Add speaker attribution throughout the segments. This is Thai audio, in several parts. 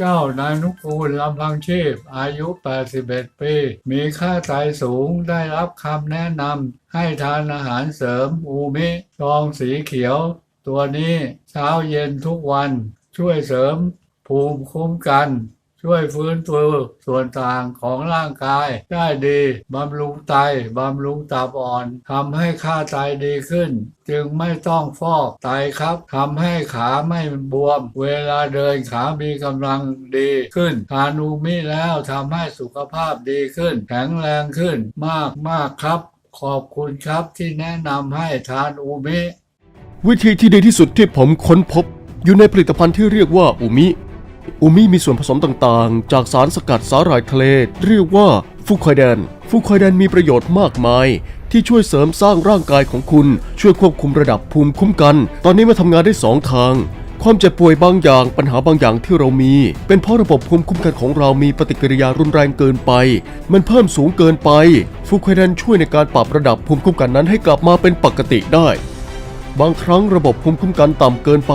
Speaker 1: เจ้านานุกูลลำพังชีพ อายุ 81 ปี มีค่าไตสูงได้รับคำแนะนำให้ทานอาหารเสริมอูมิซองสีเขียว ตัวนี้เช้าเย็นทุกวันช่วยเสริมภูมิคุ้มกัน ช่วยฟื้นฟูส่วนต่างของร่างกาย ได้ดีบำรุงไตบำรุงตับอ่อนทำให้ค่าไตดีขึ้น จึงไม่ต้องฟอกไตครับทำให้ขาไม่บวม เวลาเดินขามีกำลังดีขึ้นทานอูมิแล้วทำให้สุขภาพดีขึ้น แข็งแรงขึ้นมากมากครับ ขอบคุณครับที่แนะนำให้ทานอูมิ
Speaker 2: วิธีที่ดีที่สุดที่ผมค้นพบ อยู่ในผลิตภัณฑ์ที่เรียกว่าอูมิ อูมิมีส่วนผสมต่างๆ จากสารสกัดสาหร่ายทะเล เรียกว่าฟูคอยแดน ฟูคอยแดนมีประโยชน์มากมาย ที่ช่วยเสริมสร้างร่างกายของคุณ ช่วยควบคุมระดับภูมิคุ้มกัน ตอนนี้มาทำงานได้สองทาง ความเจ็บป่วยบางอย่างปัญหาบางอย่างที่เรามี เป็นเพราะระบบภูมิคุ้มกันของเรามีปฏิกิริยารุนแรงเกินไป มันเพิ่มสูงเกินไป ฟูคอยแดนช่วยในการปรับระดับภูมิคุ้มกันนั้นให้กลับมาเป็นปกติได้ บางครั้งระบบภูมิคุ้มกันต่ำเกินไป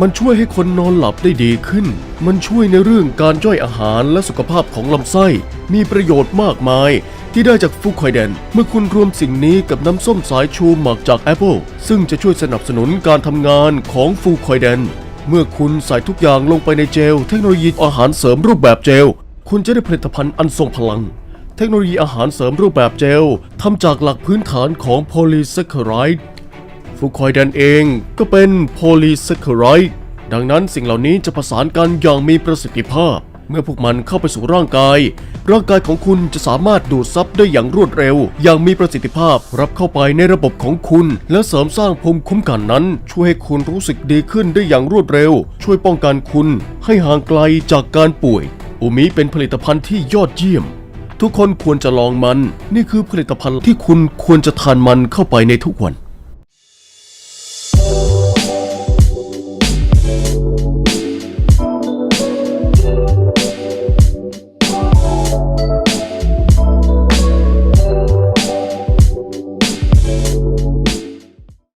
Speaker 2: มันช่วยให้คนนอนหลับได้ดีขึ้น มันช่วยในเรื่องการย่อยอาหารและสุขภาพของลำไส้ มีประโยชน์มากมาย ที่ได้จากฟูคอยเดน เมื่อคุณรวมสิ่งนี้กับน้ำส้มสายชูหมักจากแอปเปิลซึ่งจะช่วยสนับสนุนการทำงานของฟูคอยเดน เมื่อคุณใส่ทุกอย่างลงไปในเจล เทคโนโลยีอาหารเสริมรูปแบบเจล คุณจะได้ผลิตภัณฑ์อันทรงพลัง เทคโนโลยีอาหารเสริมรูปแบบเจลทำจากหลักพื้นฐานของโพลีแซคคาไรด์ ฟูคอยแดนเองก็เป็นโพลีแซคคาไรด์ดังนั้นสิ่งเหล่านี้จะประสานกันอย่างมีประสิทธิภาพ เมื่อพวกมันเข้าไปสู่ร่างกาย ร่างกายของคุณจะสามารถดูดซับได้อย่างรวดเร็ว อย่างมีประสิทธิภาพรับเข้าไปในระบบของคุณ และเสริมสร้างภูมิคุ้มกันนั้น ช่วยให้คุณรู้สึกดีขึ้นได้อย่างรวดเร็ว ช่วยป้องกันคุณ ให้ห่างไกลจากการป่วยอูมิเป็นผลิตภัณฑ์ที่ยอดเยี่ยม ทุกคนควรจะลองมัน นี่คือผลิตภัณฑ์ที่คุณควรจะทานมันเข้าไปในทุกวัน